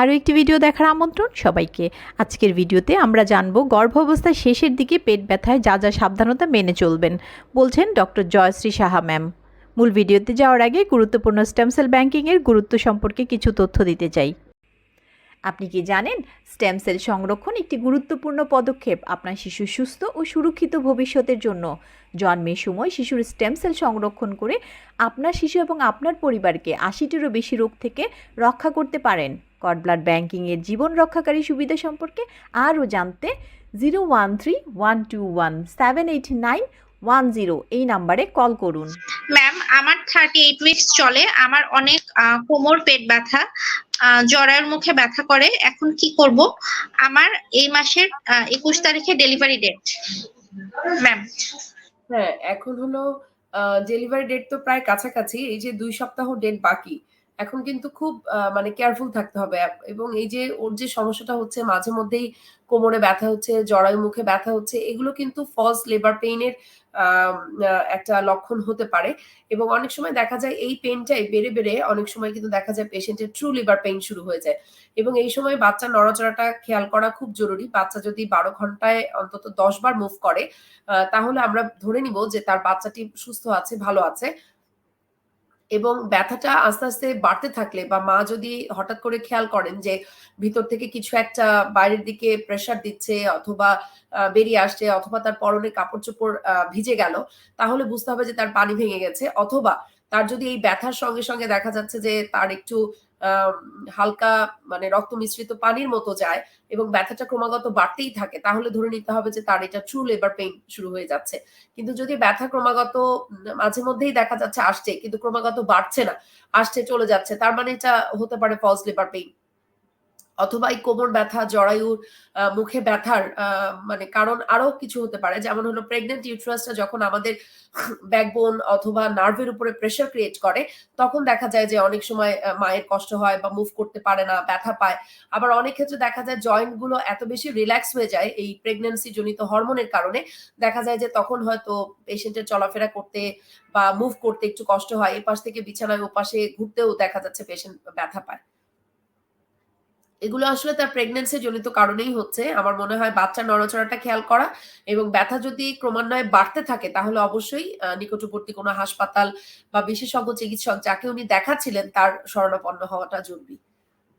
আরও একটি ভিডিও দেখার আমন্ত্রণ সবাইকে। আজকের ভিডিওতে আমরা জানব গর্ভাবস্থার শেষের দিকে পেট ব্যথায় যা যা সাবধানতা মেনে চলবেন, বলছেন ডক্টর জয়শ্রী সাহা ম্যাম। মূল ভিডিওতে যাওয়ার আগে গুরুত্বপূর্ণ স্টেম সেল ব্যাংকিংয়ের গুরুত্ব সম্পর্কে কিছু তথ্য দিতে চাই। আপনি কি জানেন, স্টেম সেল সংরক্ষণ একটি গুরুত্বপূর্ণ পদক্ষেপ আপনার শিশুর সুস্থ ও সুরক্ষিত ভবিষ্যতের জন্য। জন্মের সময় শিশুর স্টেম সেল সংরক্ষণ করে আপনার শিশু এবং আপনার পরিবারকে আশিটিরও বেশি রোগ থেকে রক্ষা করতে পারেন। কড ব্লাড ব্যাংকিংয়ের জীবন রক্ষাকারী সুবিধা সম্পর্কে আরও জানতে zero one three one two one seven eight nine one zero এই নাম্বারে কল করুন। ম্যাম আমার থার্টি এইট উইকস চলে আমার অনেক কোমর পেট ব্যথা জরায়ুর মুখে ব্যথা করে এখন কি করব? আমার এই মাসের একুশ তারিখে ডেলিভারি ডেট ম্যাম। হ্যাঁ এখন হলো ডেলিভারি ডেট তো প্রায় কাছাকাছি এই যে দুই সপ্তাহ ডেট বাকি। এখন কিন্তু খুব মানে কেয়ারফুল থাকতে হবে। এবং এই যে ওর যে সমস্যাটা হচ্ছে, মাঝে মধ্যেই কোমরে ব্যথা হচ্ছে জরায়ু মুখে ব্যথা হচ্ছে, এগুলো কিন্তু ফলস লেবার পেইনের একটা লক্ষণ হতে পারে। এবং অনেক সময় দেখা যায় এই পেনটাই বেড়ে বেড়ে অনেক সময় কিন্তু দেখা যায় পেশেন্টের ট্রু লিভার পেইন শুরু হয়ে যায়। এবং এই সময় বাচ্চার নড়াচড়াটা খেয়াল করা খুব জরুরি। বাচ্চা যদি বারো ঘন্টায় অন্তত দশ বার মুভ করে তাহলে আমরা ধরে নিব যে তার বাচ্চাটি সুস্থ আছে, ভালো আছে। এবং ব্যথাটা আস্তে আস্তে বাড়তে থাকলে বা মা যদি হঠাৎ করে খেয়াল করেন যে ভিতর থেকে কিছু একটা বাইরের দিকে প্রেশার দিচ্ছে অথবা বেরিয়ে আসছে অথবা তার পরনে কাপড় চোপড় ভিজে গেল, তাহলে বুঝতে হবে যে তার পানি ভেঙে গেছে অথবা তার যদি এই ব্যথার সঙ্গে সঙ্গে দেখা যাচ্ছে যে তার একটু হালকা মানে রক্ত মিশ্রিত পানির মতো যায় এবং ব্যথাটা ক্রমাগত বাড়তেই থাকে, তাহলে ধরে নিতে হবে যে তার এটা ট্রু লেবার পেইন শুরু হয়ে যাচ্ছে। কিন্তু যদি ব্যথা ক্রমাগত মাঝে মধ্যেই দেখা যাচ্ছে আসছে, কিন্তু ক্রমাগত বাড়ছে না, আসছে, চলে যাচ্ছে, তার মানে এটা হতে পারে ফলস লেবার পেইন অথবা এই কোমর ব্যথা, জরায়ুর মুখে ব্যথার মানে কারণ আরও কিছু হতে পারে। যেমন হলো প্রেগনেন্ট ইউট্রাসটা যখন আমাদের ব্যাকবোন অথবা নার্ভের উপরে প্রেশার ক্রিয়েট করে, তখন দেখা যায় যে অনেক সময় মায়ের কষ্ট হয় বা মুভ করতে পারে না, ব্যথা পায়। আবার অনেক ক্ষেত্রে দেখা যায় জয়েন্টগুলো এত বেশি রিল্যাক্স হয়ে যায় এই প্রেগনেন্সি জনিত হরমোনের কারণে, দেখা যায় যে তখন হয়তো পেশেন্টের চলাফেরা করতে বা মুভ করতে একটু কষ্ট হয়, এপাশ থেকে বিছানায় ওপাশে ঘুরতেও দেখা যাচ্ছে পেশেন্ট ব্যথা পায়। এগুলো আসলে তার প্রেগনেন্সি জনিত কারণেই হচ্ছে। আমার মনে হয় বাচ্চার নড়াচড়াটা খেয়াল করা এবং ব্যথা যদি ক্রমান্বয়ে বাড়তে থাকে, তাহলে অবশ্যই নিকটবর্তী কোনো হাসপাতাল বা বিশেষজ্ঞ চিকিৎসক যাকে উনি দেখাচ্ছিলেন, তার শরণাপন্ন হওয়াটা জরুরি।